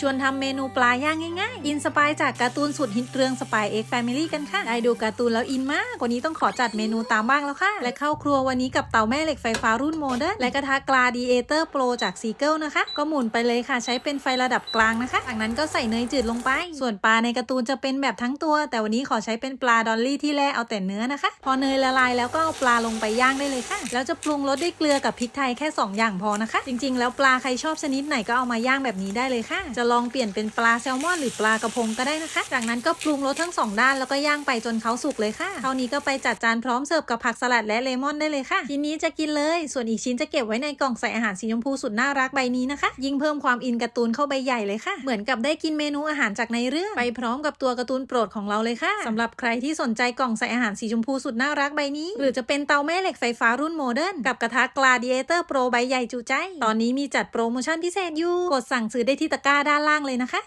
ชวนทำเมนูปลาย่างง่ายๆ อินสปายจากการ์ตูนสุดฮิตเรื่องสปายเอ็กแฟมิลี่กันค่ะ ได้ดูการ์ตูนแล้วอินมาก วันนี้ต้องขอจัดเมนูตามบ้างแล้วค่ะ และเข้าครัววันนี้กับเตาแม่เหล็กไฟฟ้ารุ่นโมเดิร์นและกระทะกลาดีเอเตอร์โปรจากซีเกิลนะคะ ก็หมุนไปเลยค่ะ ใช้เป็นไฟระดับกลางนะคะ จากนั้นก็ใส่เนยจืดลงไป ส่วนปลาในการ์ตูนจะเป็นแบบทั้งตัว แต่วันนี้ขอใช้เป็นปลาดอลลี่ที่แล่เอาแต่เนื้อนะคะ พอเนยละลายแล้วก็เอาปลาลงไปย่างได้เลยค่ะ แล้วจะปรุงรสด้วยเกลือกับพริกไทยแค่ 2 อย่างพอนะคะ จริง ๆ แล้วปลาใครชอบชนิดไหนก็เอามาย่างแบบนี้ได้เลยค่ะจะลองเปลี่ยนเป็นปลาแซลมอนหรือปลากระพงก็ได้นะคะ จากนั้นก็ปรุงรสทั้งสองด้านแล้วก็ย่างไปจนเขาสุกเลยค่ะเท่านี้ก็ไปจัดจานพร้อมเสิร์ฟกับผักสลัดและเลมอนได้เลยค่ะชิ้นนี้จะกินเลย ส่วนอีกชิ้นจะเก็บไว้ในกล่องใส่อาหารสีชมพูสุดน่ารักใบนี้นะคะ ยิ่งเพิ่มความอินการ์ตูนเข้าไปใหญ่เลยค่ะ เหมือนกับได้กินเมนูอาหารจากในเรื่องไปพร้อมกับตัวการ์ตูนโปรดของเราเลยค่ะสำหรับใครที่สนใจกล่องใส่อาหารสีชมพูสุดน่ารักใบนี้ หรือจะเป็นเตาแม่เหล็กไฟฟ้ารุ่นโมเดิร์นกับกระทะกลาดิเอเตอร์โปรใบใหญ่จุใจ ตอนนี้มีจัดโปรโมชั่นพิเศษอยู่กดสั่งซื้อได้ที่ตะกร้าด้านล่างเลยนะคะ